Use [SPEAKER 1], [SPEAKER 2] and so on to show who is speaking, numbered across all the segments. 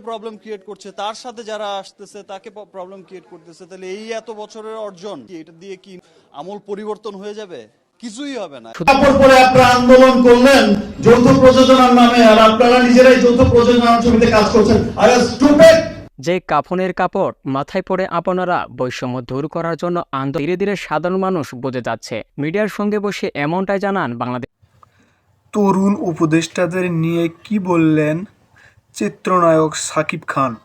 [SPEAKER 1] Problem create করছে। তার সাথে যারা আসতেছে তাকে প্রবলেম ক্রিয়েট করতেছে। তাহলে এই এত বছরের অর্জন এটা দিয়ে কি আমূল পরিবর্তন হয়ে যাবে? কিছুই হবে না।
[SPEAKER 2] কাপড় পরে আপনারা আন্দোলন করলেন যৌথ প্রযোজনার নামে আর আপনারা নিজেরাই যৌথ প্রযোজনার ছবিতে কাজ করছেন। আর স্টুপেড
[SPEAKER 3] যে কাফনের কাপড় মাথায় পড়ে আপনারা বৈষম্য দূর করার জন্য আন্দোলন ধীরে ধীরে সাধারণ মানুষ বুঝে যাচ্ছে। মিডিয়ার সঙ্গে বসে এমনটাই জানান বাংলাদেশ
[SPEAKER 4] তরুণ উপদেষ্টাদের নিয়ে কি বললেন? চিত্রনায়ক সাকিব খান।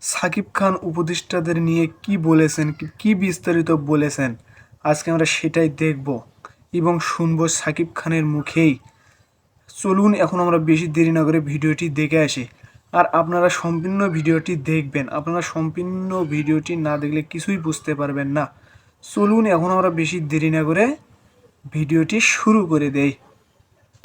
[SPEAKER 4] সাকিব খান উপদেষ্টাদের নিয়ে কি বলেছেন, কি- বিস্তারিত বলেছেন, আজকে আমরা সেটাই দেখব এবং শুনব সাকিব খানের মুখেই। চলুন, এখন আমরা বেশি দেরি না করে ভিডিওটি দেখে আসি। আর আপনারা সম্পূর্ণ ভিডিওটি দেখবেন। আপনারা সম্পূর্ণ ভিডিওটি না দেখলে কিছুই বুঝতে পারবেন না। চলুন, এখন আমরা বেশি দেরি না করে ভিডিওটি শুরু করে দেই।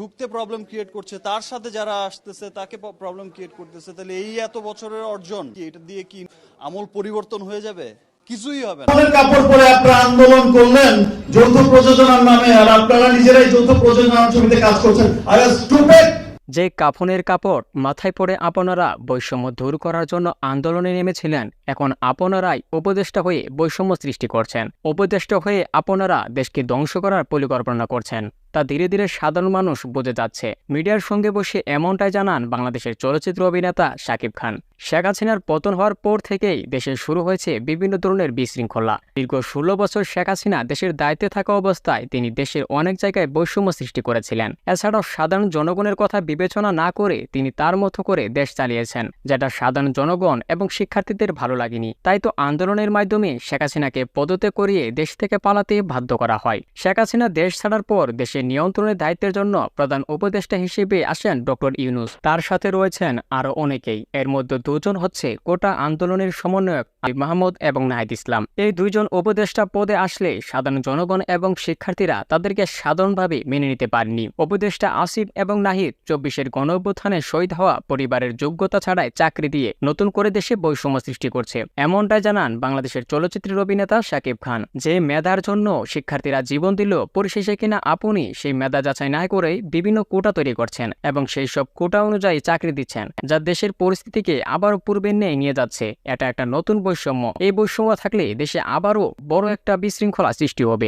[SPEAKER 1] ঢুকতে প্রবলেম ক্রিয়েট করছে তার সাথে যারা আসতেছে তাকে প্রবলেম ক্রিয়েট করতেছে তাহলে এই এত বছরের অর্জন এটা দিয়ে কি আমূল পরিবর্তন হয়ে যাবে? কিছুই হবে না।
[SPEAKER 2] কাপড় পরে আপনারা আন্দোলন করলেন যৌথ প্রযোজনার নামে আর আপনারা নিজেরাই যৌথ প্রযোজনার ছবিতে কাজ করছেন। আর স্টুপেড
[SPEAKER 3] যে কাফনের কাপড় মাথায় পরে আপনারা বৈষম্য দূর করার জন্য আন্দোলনে নেমেছিলেন এখন আপনারাই উপদেষ্টা হয়ে বৈষম্য সৃষ্টি করছেন। উপদেষ্টা হয়ে আপনারা দেশকে ধ্বংস করার পরিকল্পনা করছেন। তা ধীরে ধীরে সাধারণ মানুষ বুঝে যাচ্ছে। মিডিয়ার সঙ্গে বসে এমনটাই জানান বাংলাদেশের চলচ্চিত্র অভিনেতা শাকিব খান। শেখ হাসিনার পতন হওয়ার পর থেকেই দেশে শুরু হয়েছে বিভিন্ন ধরনের বিশৃঙ্খলা। দীর্ঘ ষোলো বছর শেখ হাসিনা দেশের দায়িত্বে থাকা অবস্থায় তিনি দেশের অনেক জায়গায় বৈষম্য সৃষ্টি করেছিলেন। এছাড়াও সাধারণ জনগণের কথা বিবেচনা না করে তিনি তার মতো করে দেশ চালিয়েছেন, যেটা সাধারণ জনগণ এবং শিক্ষার্থীদের ভালো লাগেনি। তাই তো আন্দোলনের মাধ্যমে শেখ হাসিনাকে পদত্যাগ করিয়ে দেশ থেকে পালাতে বাধ্য করা হয়। শেখ হাসিনা দেশ ছাড়ার পর দেশের নিয়ন্ত্রণের দায়িত্বের জন্য প্রধান উপদেষ্টা হিসেবে আসেন ডক্টর ইউনুস। তার সাথে রয়েছেন আরও অনেকেই। এর মধ্যে দুজন হচ্ছে কোটা আন্দোলনের সমন্বয়ক আলী মাহমুদ এবং নাহিদ ইসলাম। এই দুইজন উপদেষ্টা পদে আসলে সাধারণ জনগণ এবং শিক্ষার্থীরা তাদেরকে সাধারণভাবে মেনে নিতে পারেনি। উপদেষ্টা আসিফ এবং নাহিদ চব্বিশের গণঅভ্যুত্থানে শহীদ হওয়া পরিবারের যোগ্যতা ছাড়াই চাকরি দিয়ে নতুন করে দেশে বৈষম্য সৃষ্টি করছে। এমনটাই জানান বাংলাদেশের চলচ্চিত্রের অভিনেতা শাকিব খান। যে মেধার জন্য শিক্ষার্থীরা জীবন দিল, পরিশেষে কিনা আপনি সেই মেধা যাচাই না করেই বিভিন্ন কোটা তৈরি করছেন এবং সেই সব কোটা অনুযায়ী চাকরি দিচ্ছেন, যা দেশের পরিস্থিতিকে আবারও পূর্বের নিয়ে নিয়ে যাচ্ছে। এটা একটা নতুন বৈষম্য। এই বৈষম্য থাকলে দেশে আবারও বড় একটা বিশৃঙ্খলা সৃষ্টি হবে।